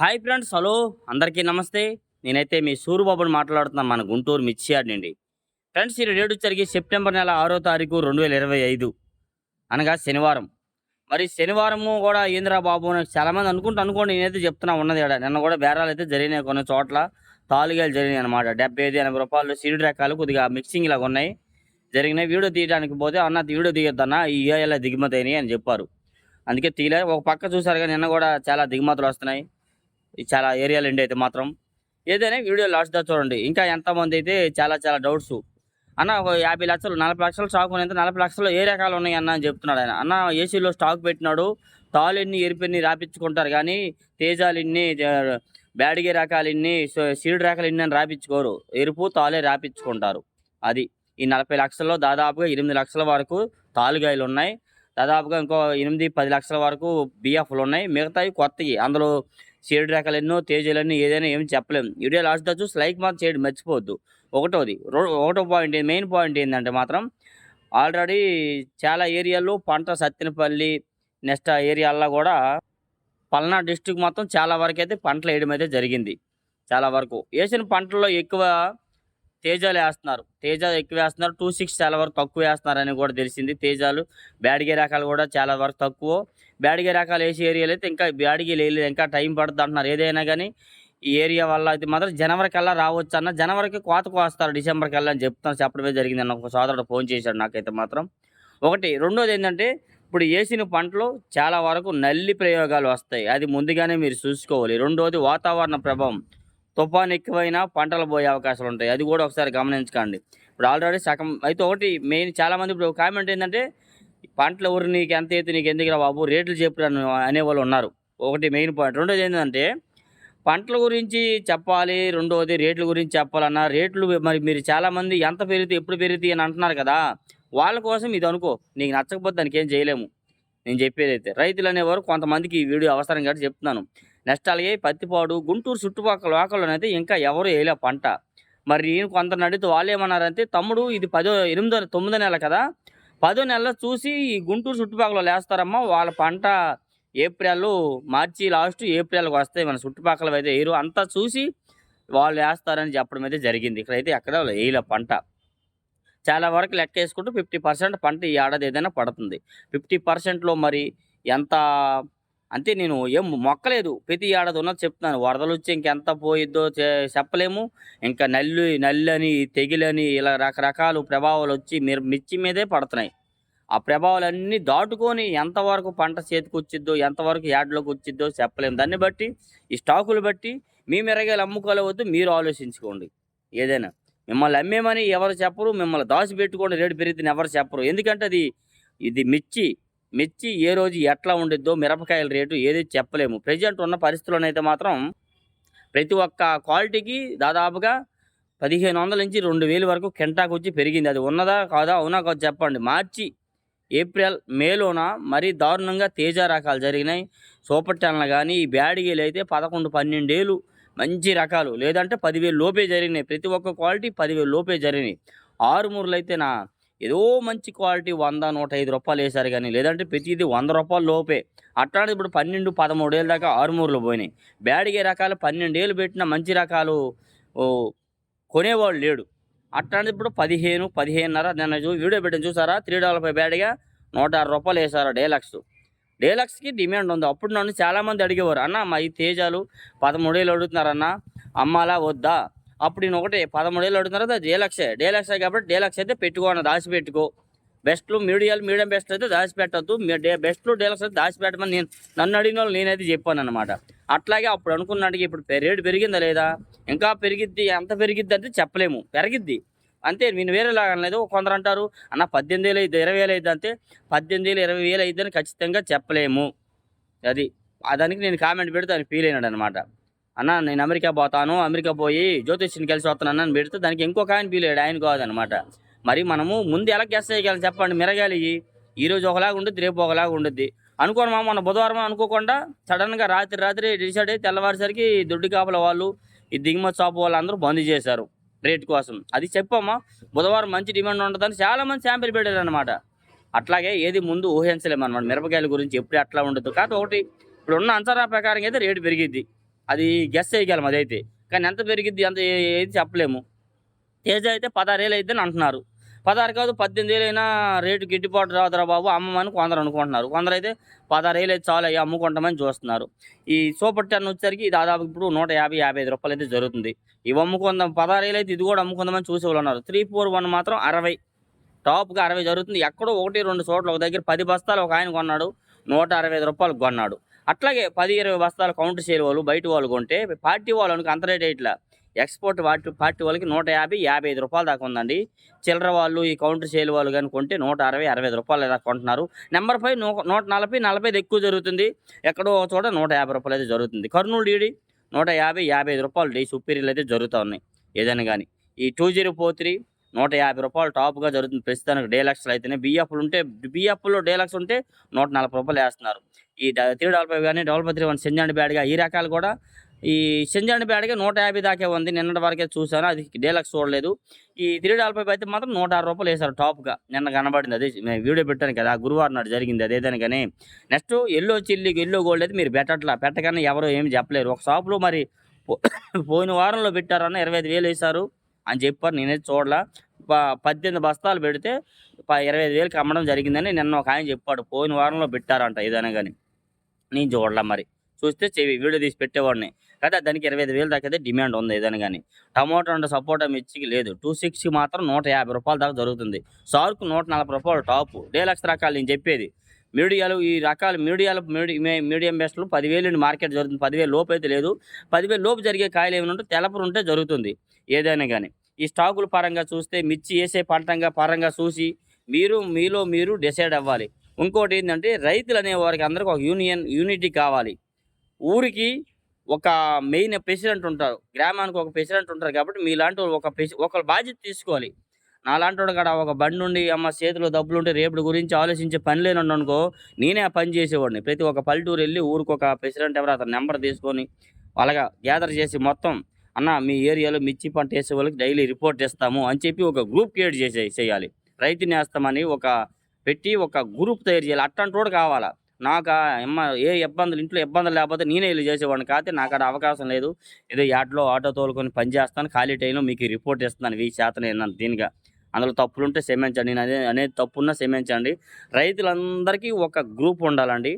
Hi friends hello. అందరికీ నమస్తే. నేనైతే మీ సూరుబాబుని మాట్లాడుతున్నాను మన గుంటూరు మిర్చియాడ్ నుండి. ఫ్రెండ్స్ ఈ రేటు జరిగి సెప్టెంబర్ నెల ఆరో తారీఖు రెండు వేల ఇరవై ఐదు. అనగా శనివారం. మరి శనివారము కూడా ఏందిరా బాబు చాలామంది అనుకుంటూ అనుకోండి నేనైతే చెప్తున్నా ఉన్నది ఇక్కడ నిన్న కూడా బేరాలు అయితే జరిగినాయి కొన్ని చోట్ల. తాలుగాలు జరిగినాయి అనమాట డెబ్బై ఐదు ఎనభై రూపాయలు సీడ్ రకాలు కొద్దిగా మిక్సింగ్ లాగా ఉన్నాయి. జరిగినాయి. వీడియో తీయడానికి పోతే అన్న వీడియో తీయొద్దన్నా ఈ ఇలా దిగుమతి అయినాయి అని చెప్పారు. అందుకే తీలే ఒక పక్క చూసారు కానీ నిన్న కూడా చాలా దిగుమతులు వస్తున్నాయి. చాలా ఏరియాలు ఎండి అయితే మాత్రం. ఏదైనా వీడియో లాస్ట్ దా చూడండి. ఇంకా ఎంతమంది అయితే చాలా చాలా డౌట్స్ అన్న ఒక యాభై లక్షలు నలభై లక్షలు స్టాక్ ఉన్నాయి నలభై లక్షలు ఏ రకాలు ఉన్నాయి అన్న అని చెప్తున్నాడు ఆయన. అన్న ఏసీలో స్టాక్ పెట్టినాడు. తాలు ఎన్ని ఎరిపెన్ని రాపించుకుంటారు కానీ తేజాలు ఇన్ని బ్యాడిగే రకాలు ఇన్ని సీడ్ రకాలు ఇన్ని అని రాపించుకోరు. ఎరుపు తాలే రాపించుకుంటారు. అది. ఈ నలభై లక్షల్లో దాదాపుగా ఎనిమిది లక్షల వరకు తాలుగాయలు ఉన్నాయి. దాదాపుగా ఇంకో ఎనిమిది పది లక్షల వరకు బిఎఫ్లు ఉన్నాయి. మిగతావి కొత్తవి అందులో చేడు రకాలు ఎన్నో తేజీలన్నీ ఏదైనా ఏమి చెప్పలేము వీడియో లాస్ట్ దా చూసి లైక్ మాత్రం చేయడం మర్చిపోవద్దు. ఒకటోది ఒకటో పాయింట్ మెయిన్ పాయింట్ ఏంటంటే మాత్రం ఆల్రెడీ చాలా ఏరియాల్లో పంట సత్తినపల్లి నెక్స్ట్ ఏరియాల్లో కూడా పల్నాడు డిస్టిక్ మొత్తం చాలా వరకు అయితే పంటలు వేయడం అయితే జరిగింది. చాలా వరకు. వేసిన పంటల్లో ఎక్కువ తేజాలు వేస్తున్నారు. తేజాలు ఎక్కువ వేస్తున్నారు. టూ సిక్స్ చాలా వరకు తక్కువ వేస్తున్నారని కూడా తెలిసింది. తేజాలు బ్యాడిగే రకాలు కూడా చాలా వరకు తక్కువ. బ్యాడిగే రకాలు వేసే ఏరియాలు అయితే ఇంకా బ్యాడిగే లేదు. ఇంకా టైం పడుతుంది అంటున్నారు. ఏదైనా కానీ ఈ ఏరియా వల్ల అయితే మాత్రం జనవరి కల్లా రావచ్చు అన్న జనవరికి కోతకు వస్తారు డిసెంబర్ కల్లా అని చెప్తాను చెప్పడమే జరిగింది. అన్న ఒక సోదరుడు ఫోన్ చేశాడు నాకైతే మాత్రం. ఒకటి రెండోది ఏంటంటే ఇప్పుడు వేసిన పంటలు చాలా వరకు నల్లి ప్రయోగాలు వస్తాయి. అది ముందుగానే మీరు చూసుకోవాలి. రెండోది వాతావరణ ప్రభావం. తుఫాన్ ఎక్కువైనా పంటలు పోయే అవకాశాలు ఉంటాయి. అది కూడా ఒకసారి గమనించకండి. ఇప్పుడు ఆల్రెడీ సగం అయితే ఒకటి మెయిన్ చాలామంది ఇప్పుడు కామెంట్ ఏంటంటే పంటలు ఎవరు నీకు ఎంత అయితే నీకు ఎందుకురా బాబు? రేట్లు చెప్పురా నువ్వు అనేవాళ్ళు ఉన్నారు. ఒకటి మెయిన్ పాయింట్. రెండోది ఏంటంటే పంటల గురించి చెప్పాలి రెండోది రేట్ల గురించి చెప్పాలన్నా రేట్లు మరి మీరు చాలామంది ఎంత పెరుగుతాయి ఎప్పుడు పెరుగుతాయి అని అంటున్నారు కదా వాళ్ళ కోసం ఇది అనుకో. నీకు నచ్చకపోతే దానికి ఏం చేయలేము. నేను చెప్పేది అయితే. రైతులు అనేవారు కొంతమందికి ఈ వీడియో అవసరం కాబట్టి చెప్తున్నాను. నెక్స్ట్ అలాగే పత్తిపాడు గుంటూరు చుట్టుపక్కల లోకల్లోనైతే ఇంకా ఎవరు వేయలే పంట. మరి నేను కొంత అడిగితే వాళ్ళు ఏమన్నారంటే తమ్ముడు ఇది పదో ఎనిమిదో తొమ్మిదో నెల కదా పదో నెలలో చూసి ఈ గుంటూరు చుట్టుపక్కల వేస్తారమ్మా వాళ్ళ పంట ఏప్రిల్ మార్చి లాస్ట్ ఏప్రిల్కి వస్తాయి. మన చుట్టుపక్కల అయితే వేయరు అంతా చూసి వాళ్ళు వేస్తారని చెప్పడం అయితే జరిగింది. ఇక్కడైతే ఎక్కడ వేయలే పంట. చాలా వరకు లెక్క వేసుకుంటూ ఫిఫ్టీ పర్సెంట్ పంట ఈ ఏడాది ఏదైనా పడుతుంది. ఫిఫ్టీ పర్సెంట్లో మరి ఎంత అంతే నేను ఏం మొక్కలేదు. ప్రతి ఏడాది ఉన్నది చెప్తున్నాను. వరదలు వచ్చి ఇంకెంత పోయిద్దో చెప్పలేము. ఇంకా నల్లు నల్లని తెగిలని ఇలా రకరకాల ప్రభావాలు వచ్చి మీరు మిర్చి మీదే పడుతున్నాయి. ఆ ప్రభావాలన్నీ దాటుకొని ఎంతవరకు పంట చేతికి వచ్చిద్దో ఎంతవరకు యాడ్లోకి వచ్చిద్దో చెప్పలేము. దాన్ని బట్టి ఈ స్టాకులు బట్టి మీ మిరగాయలు అమ్ముకోలేవద్దు మీరు ఆలోచించుకోండి. ఏదైనా మిమ్మల్ని అమ్మేమని ఎవరు చెప్పరు మిమ్మల్ని దాచి పెట్టుకోండి రేటు పెరిగితే ఎవరు చెప్పరు. ఎందుకంటే అది ఇది మిర్చి. మిర్చి ఏ రోజు ఎట్లా ఉండిద్దో మిరపకాయల రేటు ఏది చెప్పలేము. ప్రజెంట్ ఉన్న పరిస్థితుల్లోనైతే మాత్రం ప్రతి ఒక్క క్వాలిటీకి దాదాపుగా పదిహేను వందల నుంచి రెండు వేలు వరకు కెంటాకు వచ్చి పెరిగింది. అది ఉన్నదా కాదా అవునా కాదు చెప్పండి. మార్చి ఏప్రిల్ మేలోన మరీ దారుణంగా తేజ రకాలు జరిగినాయి. సూపర్ టెన్లు కానీ ఈ బ్యాడిగేలు అయితే పదకొండు పన్నెండేళ్ళు మంచి రకాలు. లేదంటే పదివేలు లోపే జరిగినాయి. ప్రతి ఒక్క క్వాలిటీ పదివేలు లోపే జరిగినాయి. ఆరుమూరులు అయితే నా ఏదో మంచి క్వాలిటీ వంద నూట ఐదు రూపాయలు వేశారు కానీ లేదంటే ప్రతిదీ వంద రూపాయలు లోపే. అట్లాంటిది ఇప్పుడు పన్నెండు పదమూడేళ్ళ దాకా ఆరుమూరులు పోయినాయి. బ్యాడిగే రకాలు పన్నెండేళ్ళు పెట్టిన మంచి రకాలు కొనేవాడు లేడు. అట్లాంటిది ఇప్పుడు పదిహేను పదిహేనున్నర నిన్న చూ వీడియో పెట్టిన చూసారా? త్రీ డాలర్ ఫైవ్ బ్యాడ్గా నూట ఆరు రూపాయలు వేశారు డేలక్స్. డేలక్స్కి డిమాండ్ ఉంది. అప్పుడు నన్ను చాలామంది అడిగేవారు అన్న మా ఈ తేజాలు పదమూడేళ్ళు అడుగుతున్నారన్న అమ్మాలా వద్దా? అప్పుడు నేను ఒకటే పదమూడేళ్ళు అడుగుతున్నారు తర్వాత డేలక్సే. డేలక్సే కాబట్టి డేలక్స్ అయితే పెట్టుకోను దాచి పెట్టుకో. బెస్ట్లు మీడియాలు మీడియం బెస్ట్ అయితే దాచిపెట్టద్దు డే బెస్ట్లు డేలక్స్ అయితే దాచిపెట్టమని నేను నన్ను అడిగిన వాళ్ళు నేనైతే చెప్పాను అనమాట అట్లాగే అప్పుడు అనుకున్నాడు ఇప్పుడు రేటు పెరిగిందా లేదా? ఇంకా పెరిగిద్ది ఎంత పెరిగిద్ది అంటే చెప్పలేము. పెరిగిద్ది. అంతే నేను వేరే లాగా లేదు కొందరు అంటారు అన్న పద్దెనిమిది వేలు అయితే ఇరవై వేలు అయితే అంటే పద్దెనిమిది వేలు ఇరవై వేలు అయిద్దని ఖచ్చితంగా చెప్పలేము. అది దానికి నేను కామెంట్ పెడితే అని ఫీల్ అయినాడు అనమాట అన్న నేను అమెరికా పోతాను అమెరికా పోయి జ్యోతిష్యుని కలిసి వస్తాను అని పెడితే దానికి ఇంకొక ఆయన పీలేడు ఆయన కాదనమాట. మరి మనము ముందు ఎలా గెస్ట్ చేయగలం చెప్పండి మిరగాలి. ఈ ఒకలాగా ఉంటుంది రేపు ఒకలాగా ఉంటుంది అనుకోను మా మొన్న బుధవారం అనుకోకుండా సడన్గా రాత్రి రాత్రి డిసైడ్ అయ్యి తెల్లవారేసరికి దొడ్డి కాపల వాళ్ళు ఈ దిగుమతి షాప్ వాళ్ళు అందరూ బంద్ చేశారు రేట్ కోసం. అది చెప్పమ్మా బుధవారం మంచి డిమాండ్ ఉంటుందని చాలా మంది శాంపిల్ పెట్టారు అనమాట అట్లాగే ఏది ముందు ఊహించలేము అనమాట మిరపకాయల గురించి ఎప్పుడు అట్లా ఉండదు కాదు ఒకటి ఇప్పుడు ఉన్న అంచనా ప్రకారం అయితే రేటు పెరిగిద్ది. అది గెస్ చేయగలం అదైతే. కానీ ఎంత పెరిగిద్ది ఎంత ఏది చెప్పలేము. తేజ అయితే పదహారేళ్ళు అయితే అంటున్నారు. పదహారు కాదు పద్దెనిమిది వేలు అయినా రేటు గిట్టుబాటు రాదురా బాబు అమ్మమని కొందరు అనుకుంటున్నారు. కొందరు అయితే పదహారు వేలు అయితే చాలు అయ్యి అమ్ముకుంటామని చూస్తున్నారు. ఈ సూపర్ టెన్ వచ్చేసరికి దాదాపు ఇప్పుడు నూట యాభై యాభై ఐదు రూపాయలు అయితే జరుగుతుంది. ఇవి అమ్ముకుందాం పదహారు వేలు అయితే ఇది కూడా అమ్ముకుందామని చూసేవాళ్ళు ఉన్నారు త్రీ ఫోర్ వన్ మాత్రం అరవై. టాప్గా అరవై జరుగుతుంది. ఎక్కడో ఒకటి రెండు చోట్ల ఒక దగ్గర పది బస్తాలు ఒక ఆయన కొన్నాడు నూట అరవై ఐదు రూపాయలు కొన్నాడు. అట్లాగే పది ఇరవై బస్తాలు కౌంటర్ చేయని వాళ్ళు బయట వాళ్ళు కొంటే పార్టీ వాళ్ళు అనుకో అంత రేట్ ఇట్లా. ఎక్స్పోర్ట్ పార్టీ పార్టీ వాళ్ళకి నూట యాభై యాభై ఐదు రూపాయలు దాకా ఉందండి. చిల్లర వాళ్ళు ఈ కౌంటర్ సేల్ వాళ్ళు కానీ కొంటే నూట అరవై అరవై ఐదు రూపాయలు దాకా కొంటున్నారు. నెంబర్ ఫైవ్ నూ నూట నలభై నలభై ఐదు ఎక్కువ జరుగుతుంది. ఎక్కడో చోట నూట యాభై రూపాయలు అయితే జరుగుతుంది. కర్నూలు డీడీ నూట యాభై యాభై ఐదు రూపాయలు డీ సుపీరియర్లు అయితే జరుగుతూ ఉన్నాయి. ఏదైనా కానీ. ఈ టూ జీరో ఫోర్ త్రీ నూట యాభై రూపాయలు టాప్గా జరుగుతుంది. ప్రస్తుతానికి డేలక్స్లు అయితేనే బిఎఫ్లు ఉంటే బిఎఫ్లో డేలక్స్ ఉంటే నూట నలభై రూపాయలు వేస్తున్నారు. ఈ త్రీ డబల్ ఫైవ్ కానీ డబల్ ఫైవ్ త్రీ వన్ సెంజాండ్ బ్యాడ్గా ఈ రకాలు కూడా ఈ సెంజాండ్ బ్యాడ్గా నూట యాభై దాకే ఉంది. నిన్నటి వరకే చూశాను. అది డేలక్స్ చూడలేదు. ఈ త్రీ డబల్ ఫైవ్ అయితే మాత్రం నూట ఆరు రూపాయలు వేశారు టాప్గా. నిన్న కనబడింది. అదే నేను వీడియో పెట్టాను కదా ఆ గురువారం నాడు జరిగింది. అదేదాని కానీ next yellow chilli yellow gold అయితే మీరు పెట్టట్లా. పెట్టగానే ఎవరు ఏమి చెప్పలేరు. ఒక షాప్లో మరి పో- పోయిన వారంలో పెట్టారన్న ఇరవై ఐదు వేలు వేశారు. అని చెప్పారు. నేనైతే చూడలా. ప- పద్దెనిమిది బస్తాలు పెడితే ఇరవై ఐదు వేలకి అమ్మడం జరిగిందని నిన్న ఒక ఆయన చెప్పాడు. పోయిన వారంలో పెట్టారంట ఏదైనా కానీ నేను చూడలా మరి. చూస్తే చెవి వీడియో తీసి పెట్టేవాడిని. కదా దానికి ఇరవై ఐదు వేలు దాకా అయితే డిమాండ్ ఉంది ఏదైనా కానీ టమాటో అంటే సపోటా మిర్చికి లేదు. టూ సిక్స్కి మాత్రం నూట యాభై రూపాయల దాకా జరుగుతుంది. సార్కు నూట నలభై రూపాయలు టాప్. డేలక్స్ రకాలు నేను చెప్పేది. మీడియాలు ఈ రకాలు మీడియాలు మీడియం బెస్ట్లు పదివేలు మార్కెట్ జరుగుతుంది. పదివేలు లోపు అయితే లేదు. పదివేలు లోపు జరిగే కాయలు ఏమైనా ఉంటే తెలపరు ఉంటే జరుగుతుంది. ఏదైనా కానీ ఈ స్టాకుల పరంగా చూస్తే మిర్చి వేసే పంటంగా పరంగా చూసి మీరు మీలో మీరు డిసైడ్ అవ్వాలి. ఇంకోటి ఏంటంటే రైతులు అనే వారికి అందరికీ ఒక యూనియన్ యూనిటీ కావాలి. ఊరికి ఒక మెయిన్ ప్రెసిడెంట్ ఉంటారు. గ్రామానికి ఒక ప్రెసిడెంట్ ఉంటారు కాబట్టి మీలాంటి ఒక ఒక బాధ్యత తీసుకోవాలి. నాలాంటి వాడు కాడ ఒక బండి ఉండి అమ్మ చేతిలో డబ్బులు ఉంటే రేపటి గురించి ఆలోచించే పని లేని అనుకో నేనే ఆ పని చేసేవాడిని. ప్రతి ఒక్క పల్లెటూరు వెళ్ళి ఊరికి ఒక ప్రెసిడెంట్ ఎవరు అతని నెంబర్ తీసుకొని అలాగా గ్యాదర్ చేసి మొత్తం అన్న మీ ఏరియాలో మిర్చి పంట వేసే వాళ్ళకి డైలీ రిపోర్ట్ చేస్తాము అని చెప్పి ఒక గ్రూప్ క్రియేట్ చేసే చేయాలి. రైతు నేస్తామని ఒక పెట్టి ఒక గ్రూప్ తయారు చేయాలి. అట్టంటి రోడ్ కావాలా? నాకు అమ్మ ఏ ఇబ్బందులు ఇంట్లో ఇబ్బందులు లేకపోతే నేనే వెళ్ళి చేసేవాడిని కాకపోతే నాకు అక్కడ అవకాశం లేదు. ఏదో యాట్లో ఆటో తోలుకొని పని చేస్తాను ఖాళీ టైంలో మీకు రిపోర్ట్ ఇస్తున్నాను వెయ్యి శాతం ఏంటంత దీనిగా. అందులో తప్పులుంటే క్షమించండి. నేను అదే అనేది తప్పున్నా క్షమించండి. రైతులందరికీ ఒక గ్రూప్ ఉండాలండి.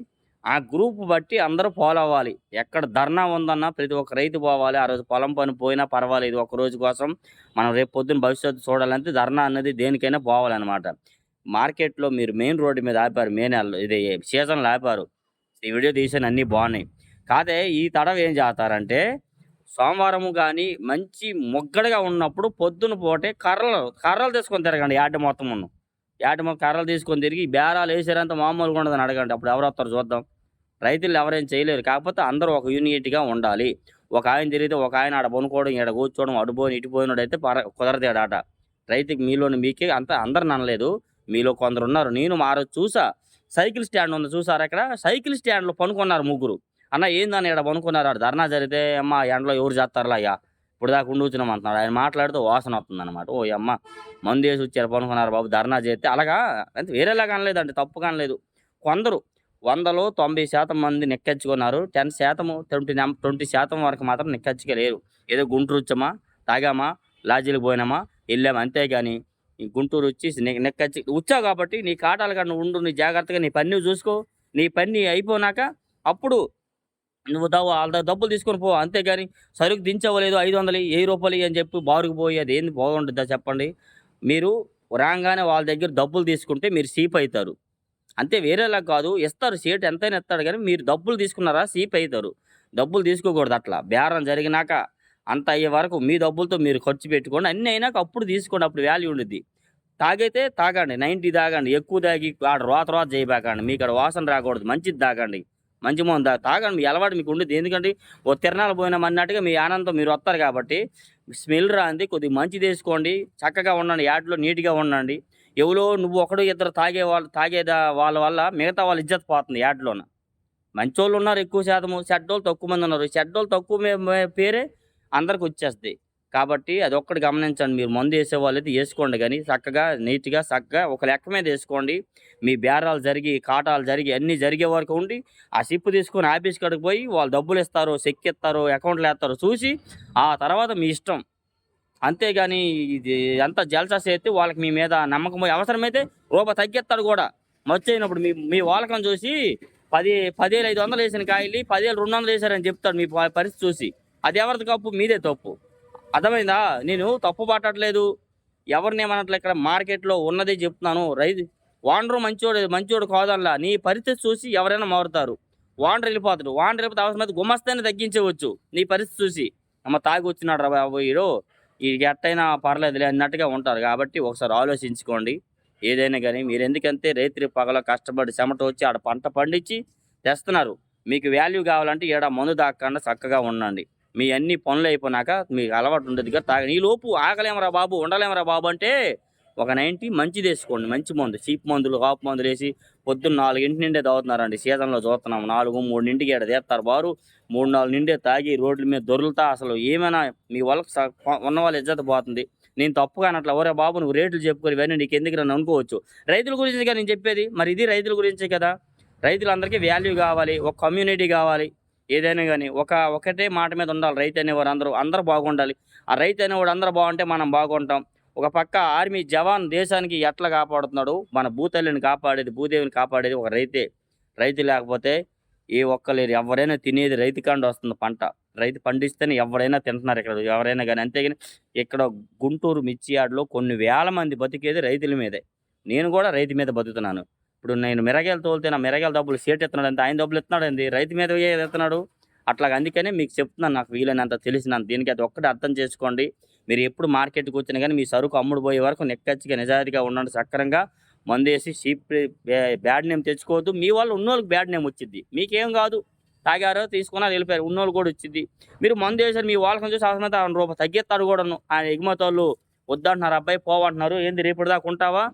ఆ గ్రూప్ బట్టి అందరూ ఫాలో అవ్వాలి. ఎక్కడ ధర్నా ఉందన్నా ప్రతి ఒక్క రైతు పోవాలి. ఆ రోజు పొలం పని పోయినా పర్వాలేదు. ఒక రోజు కోసం మనం రేపు పొద్దున్న భవిష్యత్తు చూడాలంటే ధర్నా అన్నది దేనికైనా పోవాలన్నమాట. మార్కెట్లో మీరు మెయిన్ రోడ్డు మీద ఆపారు. మే నెలలో ఇది సీజన్లో ఆపారు. ఈ వీడియో తీసాను అన్నీ బాగున్నాయి. కాదే ఈ తడవ ఏం చేస్తారంటే సోమవారం కానీ మంచి ముగ్గడగా ఉన్నప్పుడు పొద్దున పోటే కర్రలు కర్రలు తీసుకొని తిరగండి యాడ్ మొత్తం ఉన్న ఏటమో కర్రలు తీసుకొని తిరిగి బేరాలు వేసారంత మామూలుగా ఉండదని అడగండి. అప్పుడు ఎవరు వస్తారు చూద్దాం. రైతులు ఎవరేం చేయలేరు. కాకపోతే అందరూ ఒక యూనిట్గా ఉండాలి. ఒక ఆయన తిరిగితే ఒక ఆయన ఆడ పనుకోవడం ఈడ కూర్చోవడం అడుపోయిన ఇటుపోయినాడు అయితే పర కుదరదు ఆట రైతుకి మీలోని మీకే అంత అందరు అనలేదు. మీలో కొందరు ఉన్నారు నేను మారో రోజు చూసా. సైకిల్ స్టాండ్ ఉంది చూసారా అక్కడ సైకిల్ స్టాండ్లో పనుకున్నారు ముగ్గురు. అన్న ఏందని ఇక్కడ పనుకున్నారు? ఆడ ధర్నా జరిగితే అమ్మ ఎండలో ఎవరు చేస్తారులా అయ్యా? ఇప్పుడు దాకా ఉండుతున్నాం అంటున్నాడు. ఆయన మాట్లాడితే వాసన వస్తుంది అనమాట ఓ అమ్మ మందు వేసి వచ్చారు పనుకున్నారు బాబు ధర్నా చేస్తే అలాగా? అంటే వేరేలాగా అనలేదండి తప్పు కానలేదు. కొందరు వందలో తొంభై శాతం మంది నెక్కెచ్చుకున్నారు టెన్ శాతం ట్వంటీ ట్వంటీ శాతం వరకు మాత్రం నెక్కించుకోలేరు. ఏదో గుంటూరు వచ్చామా తాగామా లాజీలకు పోయినామా వెళ్ళామా అంతేగాని గుంటూరు వచ్చి నెక్కచ్చి వచ్చావు కాబట్టి నీ కాటాలు కానీ ఉండు నీ జాగ్రత్తగా నీ పని చూసుకో. నీ పని అయిపోయినాక అప్పుడు నువ్వు దావు వాళ్ళ డబ్బులు తీసుకొని పో అంతేగాని సరుకు దించవలేదు ఐదు వందలు వెయ్యి రూపాయలు అని చెప్పి బారుకు పోయి అది ఏంది బాగుంటుందా చెప్పండి. మీరు రాగానే వాళ్ళ దగ్గర డబ్బులు తీసుకుంటే మీరు సీప్ అవుతారు అంతే వేరేలా కాదు ఇస్తారు సీట్ ఎంతైనా ఇస్తాడు కానీ మీరు డబ్బులు తీసుకున్నారా సీప్ అవుతారు డబ్బులు తీసుకోకూడదు అట్లా. బేరం జరిగినాక అంత అయ్యే వరకు మీ డబ్బులతో మీరు ఖర్చు పెట్టుకోండి. అన్నీ అయినాక అప్పుడు తీసుకోండి అప్పుడు వాల్యూ ఉండిద్ది. తాగైతే తాగండి నైంటీ తాగండి ఎక్కువ తాగి ఆడ రోత రోత చేయబాకండి మీకు అక్కడ వాసన రాకూడదు మంచిది తాగండి. మంచి మందు తాగండి మీ అలవాటు మీకు ఉండేది. ఎందుకంటే ఓ తిరణాలు పోయినాం అన్నట్టుగా మీ ఆనందం మీరు వస్తారు కాబట్టి స్మెల్ రాంది కొద్దిగా మంచిది వేసుకోండి చక్కగా ఉండండి యాడ్లో నీట్గా ఉండండి. ఎవరో నువ్వు ఒకడు ఇద్దరు తాగే వాళ్ళు తాగేదా వాళ్ళ వల్ల మిగతా వాళ్ళు ఇజ్జత్ పోతుంది యాడ్లోన. మంచోళ్ళు ఉన్నారు ఎక్కువ శాతము చెడ్డోళ్ళు తక్కువ మంది ఉన్నారు. చెడ్డోళ్ళు తక్కువ మే- పేరే అందరికి వచ్చేస్తాయి కాబట్టి అదొక్కటి గమనించండి. మీరు మందు వేసే వాళ్ళైతే వేసుకోండి కానీ చక్కగా నీట్గా చక్కగా ఒక లెక్క మీద వేసుకోండి. మీ బేరాలు జరిగి కాటాలు జరిగి అన్నీ జరిగే వరకు ఉండి ఆ సిప్పు తీసుకొని ఆఫీస్ కాడికి పోయి వాళ్ళు డబ్బులు ఇస్తారు చెక్ ఇస్తారు అకౌంట్లు వేస్తారు చూసి ఆ తర్వాత మీ ఇష్టం. అంతేగాని ఇది ఎంత జల్సా చేస్తే వాళ్ళకి మీ మీద నమ్మకం అవసరమైతే రూపాయి తగ్గిస్తాడు కూడా. మర్చయినప్పుడు మీ మీ వాళ్ళకం చూసి పది పదివేలు ఐదు వందలు వేసిన కాయలు పదివేలు రెండు వందలు వేసారని చెప్తాడు మీ పరిస్థితి చూసి. అది ఎవరిది తప్పు? మీదే తప్పు. అర్థమైందా? నేను తప్పు పట్టట్లేదు ఎవరిని ఏమనట్లే ఇక్కడ మార్కెట్లో ఉన్నదే చెప్తున్నాను. రైతు వాండరు మంచోడు మంచోడు కాదల్లా నీ పరిస్థితి చూసి ఎవరైనా మారుతారు. వాండర్ వెళ్ళిపోతాడు. వాండర్ వెళ్ళిపోతే అవసరమైతే గుమ్మస్తేనే తగ్గించవచ్చు. నీ పరిస్థితి చూసి. అమ్మ తాగి వచ్చినాడు రా బాబు ఈ ఎట్టయినా పర్లేదులే అన్నట్టుగా ఉంటారు. కాబట్టి ఒకసారి ఆలోచించుకోండి. ఏదైనా కానీ మీరు ఎందుకంటే రైతు పగల కష్టపడి చెమట వచ్చి ఆడ పంట పండించి తెస్తున్నారు. మీకు వాల్యూ కావాలంటే ఈడ మందు దాక్కుండా చక్కగా ఉండండి. మీ అన్ని పనులు అయిపోయినాక మీకు అలవాటు ఉండదు కదా తాగ ఈ లోపు ఆగలేమరా బాబు ఉండలేమరా బాబు అంటే ఒక నైంటీ మంచిది వేసుకోండి మంచి మందు చీప్ మందులు కాపు మందులు వేసి పొద్దున్న నాలుగింటి నిండే తాగుతున్నారండి. సీజన్లో చూస్తున్నాం నాలుగు మూడు నింటికి ఏడ తీస్తారు బారు. మూడు నాలుగు నిండే తాగి రోడ్ల మీద దొరులుతా అసలు ఏమైనా మీ వాళ్ళకి స- ఉన్న వాళ్ళ ఇజ్జత పోతుంది. నేను తప్పుగా అన్నట్లు ఒరే బాబు నువ్వు రేట్లు చెప్పుకొని ఇవన్నీ నీకు ఎందుకు నన్ను అనుకోవచ్చు. రైతుల గురించి కదా నేను చెప్పేది? మరి ఇది రైతుల గురించే కదా. రైతులందరికీ వాల్యూ కావాలి ఒక కమ్యూనిటీ కావాలి. ఏదైనా కానీ ఒక ఒకటే మాట మీద ఉండాలి రైతు అనేవారు అందరూ. అందరూ బాగుండాలి. ఆ రైతు అనేవాడు అందరూ బాగుంటే మనం బాగుంటాం. ఒక పక్క ఆర్మీ జవాన్ దేశానికి ఎట్లా కాపాడుతున్నాడు? మన భూతల్లిని కాపాడేది భూదేవిని కాపాడేది ఒక రైతే. రైతు లేకపోతే ఏ ఒక్కలేరు ఎవరైనా తినేది రైతు కాండ వస్తుంది పంట. రైతు పండిస్తేనే ఎవరైనా తింటున్నారు ఇక్కడ. ఎవరైనా కానీ అంతేగాని ఇక్కడ గుంటూరు మిర్చి కొన్ని వేల మంది బతికేది రైతుల మీదే. నేను కూడా రైతు మీద బతుకుతున్నాను. ఇప్పుడు నేను మిరగాయలు తోలితే నా మిరగాయల డబ్బులు సేట్ ఎత్తున్నాడు అంతే ఆయన డబ్బులు ఎత్తున్నాడు అండి రైతు మీద ఎత్తున్నాడు? అట్లా అందుకనే మీకు చెప్తున్నాను నాకు వీలైనంత తెలిసినంత. దీనికి అది ఒక్కటి అర్థం చేసుకోండి. మీరు ఎప్పుడు మార్కెట్కి వచ్చినా కానీ మీ సరుకు అమ్ముడు పోయే వరకు నెక్కచ్చిగా నిజాయితీగా ఉండండి సక్రంగా. మందేసి షీప్ బ్యాడ్ నేమ్ తెచ్చుకోవద్దు. మీ వాళ్ళు ఉన్నోళ్ళకి బ్యాడ్ నేమ్ వచ్చింది మీకేం కాదు. తాగారో తీసుకున్నారు వెళ్ళిపోయారు. ఉన్నోళ్ళు కూడా వచ్చింది మీరు మందు వేసారు మీ వాళ్ళకి చూసి అసలు రూపాయలు రూపాయి తగ్గిస్తారు కూడా ఆయన ఎగుమతి వాళ్ళు వద్దంటున్నారు. అబ్బాయి పోవంటున్నారు. ఏంది రేపటి దాకా ఉంటావా?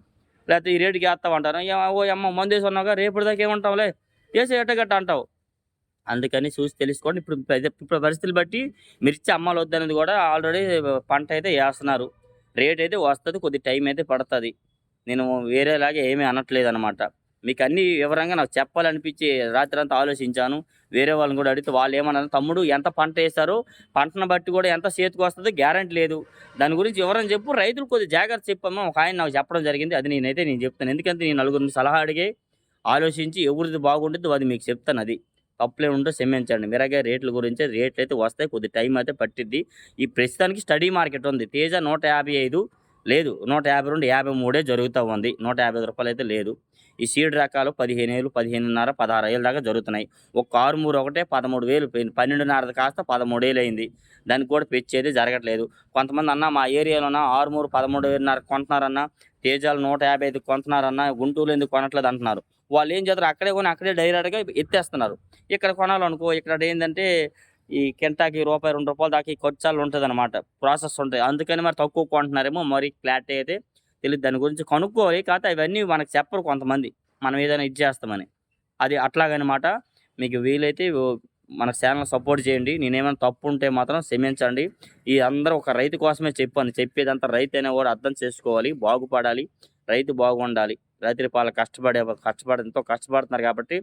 లేకపోతే ఈ రేటుకి వేస్తావు అంటారు. ఓ అమ్మ మందు వేసి ఉన్నాగా రేపటి దాకా ఏమంటావులే? వేసే ఎట్టగట్ట అంటావు? అందుకని చూసి తెలుసుకోండి. ఇప్పుడు ఇప్పుడు పరిస్థితులు బట్టి మిర్చి అమ్మాలు వద్దనేది కూడా ఆల్రెడీ పంట అయితే వేస్తున్నారు. రేట్ అయితే వస్తుంది కొద్ది టైం అయితే పడుతుంది. నేను వేరేలాగా ఏమీ అనట్లేదు అనమాట మీకు అన్ని వివరంగా నాకు చెప్పాలనిపించి రాత్రి అంతా ఆలోచించాను. వేరే వాళ్ళని కూడా అడిగితే వాళ్ళు ఏమన్నారు తమ్ముడు ఎంత పంట వేస్తారో పంటను బట్టి కూడా ఎంత చేతికి వస్తుందో గ్యారంటీ లేదు. దాని గురించి వివరం చెప్పు. రైతులు కొద్దిగా జాగ్రత్త చెప్పమ్మా. ఒక ఆయన నాకు చెప్పడం జరిగింది. అది నేనైతే నేను చెప్తాను. ఎందుకంటే నేను నలుగురిని సలహా అడిగి ఆలోచించి ఎవరిది బాగుంటుందో అది మీకు చెప్తాను అది. తప్పులే ఉంటే క్షమించండి. మిరగాయ రేట్ల గురించి రేట్లు అయితే వస్తాయి. కొద్ది టైం అయితే పట్టిద్ది. ఈ ప్రస్తుతానికి స్టడీ మార్కెట్ ఉంది. తేజ నూట యాభై ఐదు. లేదు. నూట యాభై రెండు యాభై మూడే జరుగుతూ ఉంది. నూట యాభై రూపాయలు అయితే లేదు. ఈ సీడ్ రకాలు పదిహేను వేలు పదిహేనున్నర పదహారు వేలు దాకా జరుగుతున్నాయి. ఒక కారు మూరు ఒకటే పదమూడు వేలు పోయింది. పన్నెండున్నర కాస్త పదమూడు వేలు అయింది. దానికి కూడా పెంచేది జరగట్లేదు. కొంతమంది అన్న మా ఏరియాలోన ఆరుమూరు పదమూడు వేలున్నర కొంటున్నారన్న తేజాలు నూట యాభై ఐదు కొంటున్నారన్న గుంటూరులో ఎందుకు కొనట్లేదు అంటున్నారు. వాళ్ళు ఏం చేస్తారు? అక్కడే కొని అక్కడే డైరెక్ట్గా ఎత్తేస్తున్నారు. ఇక్కడ కొనాలనుకో ఇక్కడ ఏంటంటే ఈ కెంటాకి రూపాయి రెండు రూపాయల దాకా ఈ ఖర్చాలు ఉంటుంది అనమాట ప్రాసెస్ ఉంటాయి అందుకని మరి తక్కువ కొంటున్నారేమో మరి క్లారిటీ అయితే తెలియదు దాని గురించి కనుక్కోవాలి. కాకపోతే అవన్నీ మనకు చెప్పరు కొంతమంది. మనం ఏదైనా ఇది చేస్తామని. అది అట్లాగనమాట. మీకు వీలైతే మన ఛానల్ సపోర్ట్ చేయండి. నేనేమైనా తప్పు ఉంటే మాత్రం క్షమించండి. ఈ అందరూ ఒక రైతు కోసమే చెప్పాను చెప్పేదంతా రైతు అయినా కూడా అర్థం చేసుకోవాలి. బాగుపడాలి. రైతు బాగుండాలి. రైతుల పాల కష్టపడే కష్టపడి ఎంతో కష్టపడుతున్నారు కాబట్టి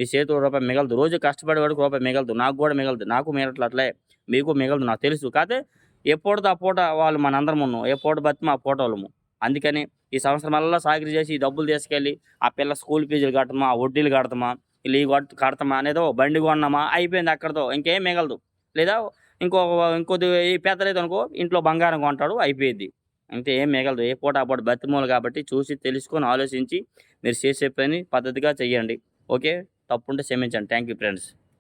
మీ చేతిలో రూపాయి మిగలదు. రోజు కష్టపడేవాడికి రూపాయి మిగలదు. నాకు కూడా మిగలదు. నాకు మిగలట్లు అట్లే మీకు మిగలదు నాకు తెలుసు. కాకపోతే ఏ పూటతో ఆ పూట వాళ్ళు మనందరం ఉన్నాం. ఏ పూట బతి మా పూట వాళ్ళము. అందుకని ఈ సంవత్సరం అలా సాగిరి చేసి ఈ డబ్బులు తీసుకెళ్ళి ఆ పిల్ల స్కూల్ ఫీజులు కట్టమా ఆ వడ్డీలు కడతామా ఇల్లు ఇవి కడతామా అనేదో బండి కొన్నామా అయిపోయింది అక్కడతో. ఇంకేం మిగలదు. లేదా ఇంకో ఇంకొద్ది ఈ పెద్దలేదు అనుకో ఇంట్లో బంగారం కొంటాడు అయిపోయింది అంతే ఏం మిగలదు. ఏ పూట ఆ పూట బతిమూలు కాబట్టి చూసి తెలుసుకొని ఆలోచించి మీరు చేసే పని పద్ధతిగా చెయ్యండి. ఓకే? తప్పుంటే క్షమించండి. Thank you friends